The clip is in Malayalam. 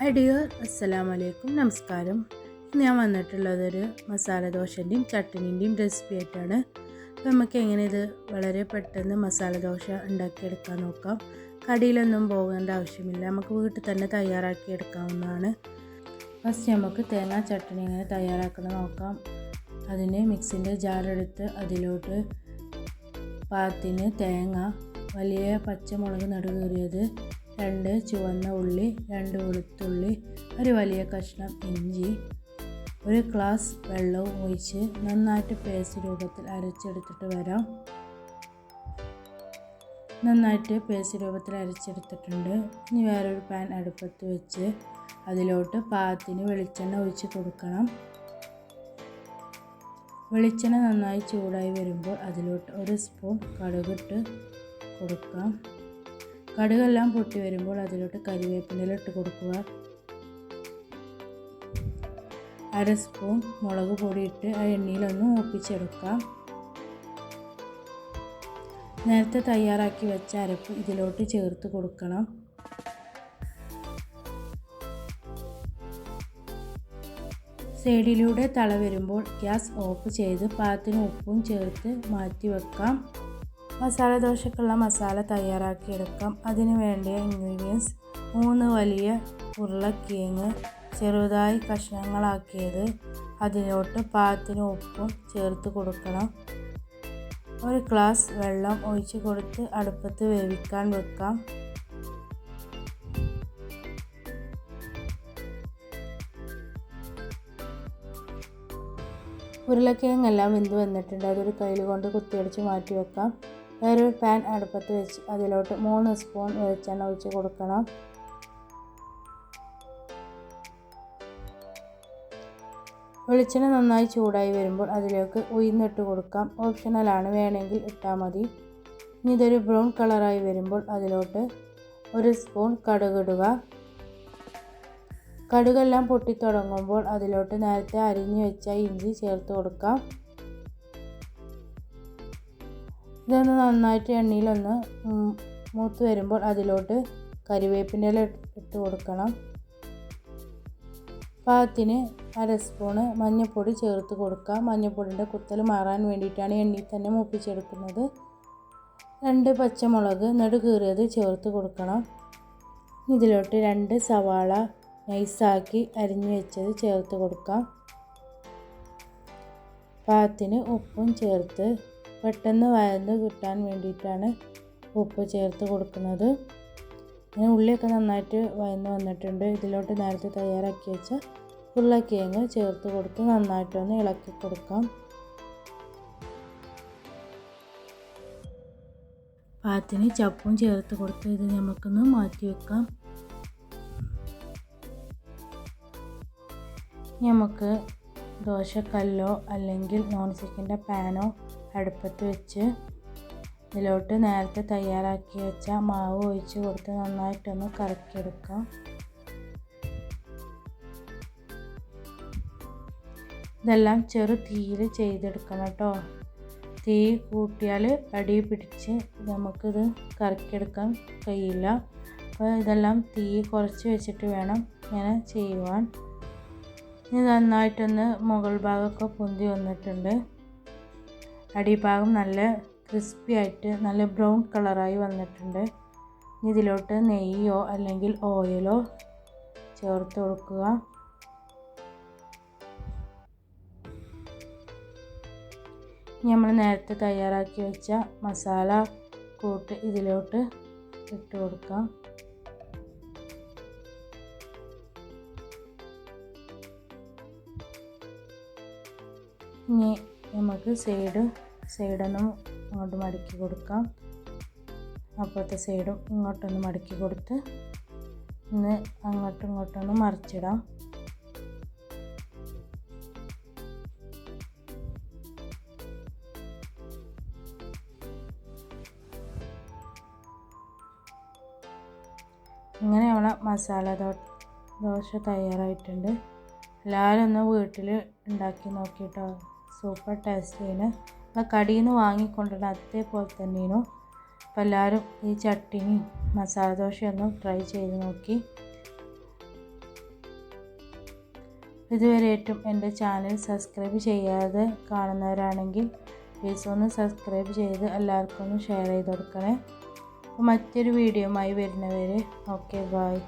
ഹായ് ഡിയർ അസ്സലാം വലൈക്കും നമസ്കാരം ഇന്ന് ഞാൻ വന്നിട്ടുള്ളതൊരു മസാല ദോശന്റെയും ചട്ടിനിന്റെയും റെസിപ്പി ആയിട്ടാണ്. അപ്പോൾ നമുക്ക് എങ്ങനെ ഇത് വളരെ പെട്ടെന്ന് മസാല ദോശ ഉണ്ടാക്കിയെടുക്കാൻ നോക്കാം. കടിയിലൊന്നും പോകേണ്ട ആവശ്യമില്ല. നമുക്ക് വീട്ടിൽ തന്നെ തയ്യാറാക്കി എടുക്കാവുന്നതാണ് ഫസ്റ്റ് നമുക്ക് തേങ്ങാ ചട്ടണി എങ്ങനെ തയ്യാറാക്കണം നോക്കാം. അതിന് മിക്സിന്റെ ജാറെടുത്ത് അതിലോട്ട് പാത്തിന് തേങ്ങ വലിയ പച്ചമുളക് നടുകീറിയത് രണ്ട് ചുവന്ന ഉള്ളി രണ്ട് വെളുത്തുള്ളി ഒരു വലിയ കഷ്ണം ഇഞ്ചി ഒരു ഗ്ലാസ് വെള്ളവും ഒഴിച്ച് നന്നായിട്ട് പേസ്റ്റ് രൂപത്തിൽ അരച്ചെടുത്തിട്ട് വരാം. നന്നായിട്ട് പേസ്റ്റ് രൂപത്തിൽ അരച്ചെടുത്തിട്ടുണ്ട്. ഇനി വേറൊരു പാൻ അടുപ്പത്ത് വെച്ച് അതിലോട്ട് പാകത്തിന് വെളിച്ചെണ്ണ ഒഴിച്ച് കൊടുക്കണം. വെളിച്ചെണ്ണ നന്നായി ചൂടായി വരുമ്പോൾ അതിലോട്ട് ഒരു സ്പൂൺ കടുകിട്ട് കൊടുക്കാം. കടുകെല്ലാം പൊട്ടി വരുമ്പോൾ അതിലോട്ട് കരിവേപ്പിനില ഇട്ട് കൊടുക്കുക. അര സ്പൂൺ മുളക് പൊടി ഇട്ട് ആ എണ്ണയിലൊന്ന് മൂപ്പിച്ചെടുക്കാം. നേരത്തെ തയ്യാറാക്കി വെച്ച അരപ്പ് ഇതിലോട്ട് ചേർത്ത് കൊടുക്കണം. സൈഡിലൂടെ തള വരുമ്പോൾ ഗ്യാസ് ഓഫ് ചെയ്ത് പാത്തിന് ഉപ്പും ചേർത്ത് മാറ്റി വെക്കാം. മസാല ദോശക്കുള്ള മസാല തയ്യാറാക്കിയെടുക്കാം. അതിന് വേണ്ടിയ ഇൻഗ്രീഡിയൻസ് മൂന്ന് വലിയ ഉരുളക്കിഴങ്ങ് ചെറുതായി കഷ്ണങ്ങളാക്കിയത്. അതിലോട്ട് പാകത്തിന് ഉപ്പും ചേർത്ത് കൊടുക്കണം. ഒരു ഗ്ലാസ് വെള്ളം ഒഴിച്ച് കൊടുത്ത് അടുപ്പത്ത് വേവിക്കാൻ വെക്കാം. ഉരുളക്കിഴങ്ങെല്ലാം വെന്ത് വന്നിട്ടുണ്ട്. അതൊരു കയ്യിൽ കൊണ്ട് കുത്തിയടിച്ച് മാറ്റി വെക്കാം. വേറൊരു പാൻ അടുപ്പത്ത് വെച്ച് അതിലോട്ട് മൂന്ന് സ്പൂൺ വെളിച്ചെണ്ണ ഒഴിച്ച് കൊടുക്കണം. വെളിച്ചെണ്ണ നന്നായി ചൂടായി വരുമ്പോൾ അതിലേക്ക് ഉയർന്നിട്ട് കൊടുക്കാം. ഓപ്ഷണലാണ് വേണമെങ്കിൽ ഇട്ടാൽ മതി. ഇനി ഇതൊരു ബ്രൗൺ കളറായി വരുമ്പോൾ അതിലോട്ട് ഒരു സ്പൂൺ കടുകിടുക കടുകെല്ലാം പൊട്ടിത്തുടങ്ങുമ്പോൾ അതിലോട്ട് നേരത്തെ അരിഞ്ഞു വെച്ച ഇഞ്ചി ചേർത്ത് കൊടുക്കാം. ഇതൊന്ന് നന്നായിട്ട് എണ്ണയിലൊന്ന് മൂത്ത് വരുമ്പോൾ അതിലോട്ട് കരിവേപ്പിന്റെ ഇല ഇട്ട് കൊടുക്കണം. പാകത്തിന് അര സ്പൂണ് മഞ്ഞൾപ്പൊടി ചേർത്ത് കൊടുക്കാം. മഞ്ഞൾപ്പൊടിന്റെ കുത്തൽ മാറാൻ വേണ്ടിയിട്ടാണ് എണ്ണയിൽ തന്നെ മൂപ്പിച്ചെടുക്കുന്നത്. രണ്ട് പച്ചമുളക് നെടുകീറിയത് ചേർത്ത് കൊടുക്കണം. ഇതിലോട്ട് രണ്ട് സവാള നൈസാക്കി അരിഞ്ഞു വെച്ചത് ചേർത്ത് കൊടുക്കാം. പാകത്തിന് ഉപ്പും ചേർത്ത് പെട്ടെന്ന് വയന്ന് കിട്ടാൻ വേണ്ടിയിട്ടാണ് ഉപ്പ് ചേർത്ത് കൊടുക്കുന്നത്. അങ്ങനെ ഉള്ളിയൊക്കെ നന്നായിട്ട് വയന്ന് വന്നിട്ടുണ്ട്. ഇതിലോട്ട് നേരത്തെ തയ്യാറാക്കി വെച്ച ഉരുളക്കിഴങ്ങ് ചേർത്ത് കൊടുത്ത് നന്നായിട്ടൊന്ന് ഇളക്കി കൊടുക്കാം. പാത്തിന് ചപ്പും ചേർത്ത് കൊടുത്ത് ഇത് നമുക്കൊന്ന് മാറ്റി വെക്കാം. നമുക്ക് ദോശക്കല്ലോ അല്ലെങ്കിൽ നോൺ സ്റ്റിക്കിന്റെ പാനോ അടുപ്പത്ത് വെച്ച് ഇതിലോട്ട് നേരത്തെ തയ്യാറാക്കി വെച്ച മാവ് ഒഴിച്ച് കൊടുത്ത് നന്നായിട്ടൊന്ന് കറക്കിയെടുക്കാം. ഇതെല്ലാം ചെറു തീയിൽ ചെയ്തെടുക്കണം കേട്ടോ. തീ കൂട്ടിയാൽ അടി പിടിച്ച് നമുക്കിത് കറക്കിയെടുക്കാൻ കഴിയില്ല. അപ്പോൾ ഇതെല്ലാം തീ കുറച്ച് വെച്ചിട്ട് വേണം ഇങ്ങനെ ചെയ്യുവാൻ. ഇത് നന്നായിട്ടൊന്ന് മുകൾ ഭാഗമൊക്കെ പൊന്തി വന്നിട്ടുണ്ട്. അടിഭാഗം നല്ല ക്രിസ്പി ആയിട്ട് നല്ല ബ്രൗൺ കളറായി വന്നിട്ടുണ്ട്. ഇതിലോട്ട് നെയ്യോ അല്ലെങ്കിൽ ഓയിലോ ചേർത്ത് കൊടുക്കുക. നമ്മൾ നേരത്തെ തയ്യാറാക്കി വെച്ച മസാല കൂട്ട് ഇതിലോട്ട് ഇട്ട് കൊടുക്കാം. ഇനി നമുക്ക് സൈഡ് സൈഡൊന്ന് അങ്ങോട്ട് മടക്കി കൊടുക്കാം. അപ്പുറത്തെ സൈഡും ഇങ്ങോട്ടൊന്ന് മടക്കി കൊടുത്ത് ഇന്ന് അങ്ങോട്ടും ഇങ്ങോട്ടൊന്ന് മറിച്ചിടാം. ഇങ്ങനെ നമ്മളെ മസാല ദോ ദോശ തയ്യാറായിട്ടുണ്ട്. എല്ലാവരും ഒന്ന് വീട്ടിൽ ഉണ്ടാക്കി നോക്കിയിട്ടോ സൂപ്പർ ടേസ്റ്റിയാണ്. നമ്മൾ കടിയിൽ നിന്ന് വാങ്ങിക്കൊണ്ടുള്ള അതേപോലെ തന്നെയാണ്. അപ്പോൾ എല്ലാവരും ഈ ചട്ടിനി മസാല ദോശയൊന്നും ട്രൈ ചെയ്ത് നോക്കി. ഇതുവരെ ഏറ്റവും എന്റെ ചാനൽ സബ്സ്ക്രൈബ് ചെയ്യാതെ കാണുന്നവരാണെങ്കിൽ പ്ലീസ് ഒന്ന് സബ്സ്ക്രൈബ് ചെയ്ത് എല്ലാവർക്കും ഒന്ന് ഷെയർ ചെയ്ത് കൊടുക്കണേ. അപ്പോൾ മറ്റൊരു വീഡിയോയുമായി വരുന്നവരെ ഓക്കെ ബായ്